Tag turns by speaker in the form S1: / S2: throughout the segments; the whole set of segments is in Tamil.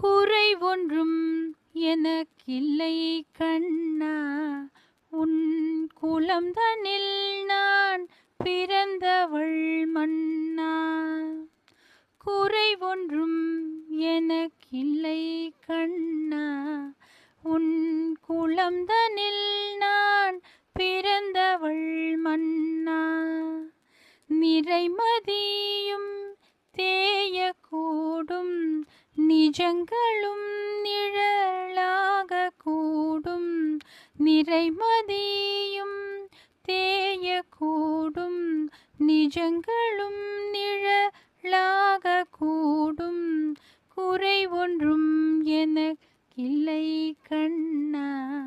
S1: குறை ஒன்றும் எனக்கில்லை கண்ணா. உன் குலம்தனில் நான் பிறந்தவள் மன்னா. குறை ஒன்றும் எனக்கில்லை கண்ணா. உன் குலம்தனில் நான் பிறந்தவள் மன்னா. நிறைமதி நிஜங்களும் நிழலாக கூடும். நிறைமதியும் தேயக்கூடும் நிஜங்களும் நிழலாக கூடும். குறை ஒன்றும் எனக்கில்லை கண்ணா.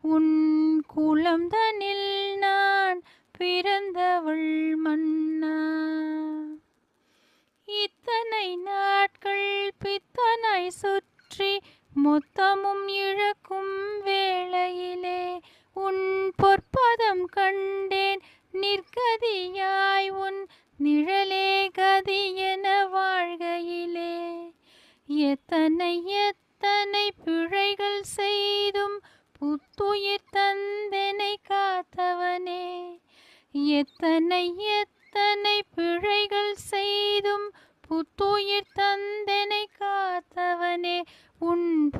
S1: உன் குலம்தனில் நான் பிறந்தவள் மன்னா. உன்னை சுற்றி மொத்தமும் இழக்கும் வேளையிலே உன் பொற்பதம் கண்டேன். நிற்கதியாய் உன் நிழலே கதி என வாழ்கையிலே. எத்தனை எத்தனை பிழைகள் செய்தும் புத்துயிர் தந்தனை காத்தவனே. எத்தனை எத்தனை பிழைகள் செய்தும் புத்துயிர் தந்தனை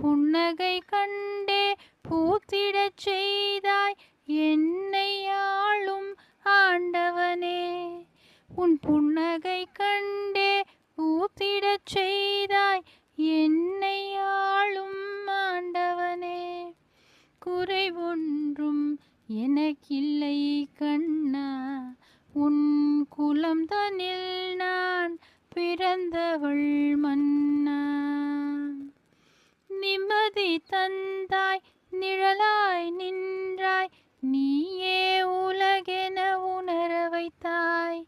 S1: புன்னகை கண்டே பூத்திடச் செய்தாய். என்னை ஆளும் ஆண்டவனே உன் புன்னகை கண்டே பூத்திடச் செய்தாய். என்னை ஆளும் ஆண்டவனே குறை ஒன்றும் எனக்கில்லை கண்ணா. உன் குலம் தனில் நான் பிறந்தவள் மன்னா. நிம்மதி தந்தாய் நிழலாய் நின்றாய் நீயே உலகென உணர வைத்தாய்.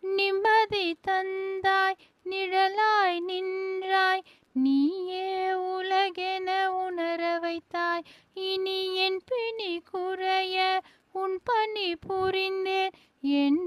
S1: நிம்மதி தந்தாய் நிழலாய் நின்றாய் நீயே உலகென உணர வைத்தாய். இனி என் பிணி குறைய உன் பணி புரிந்தேன் என்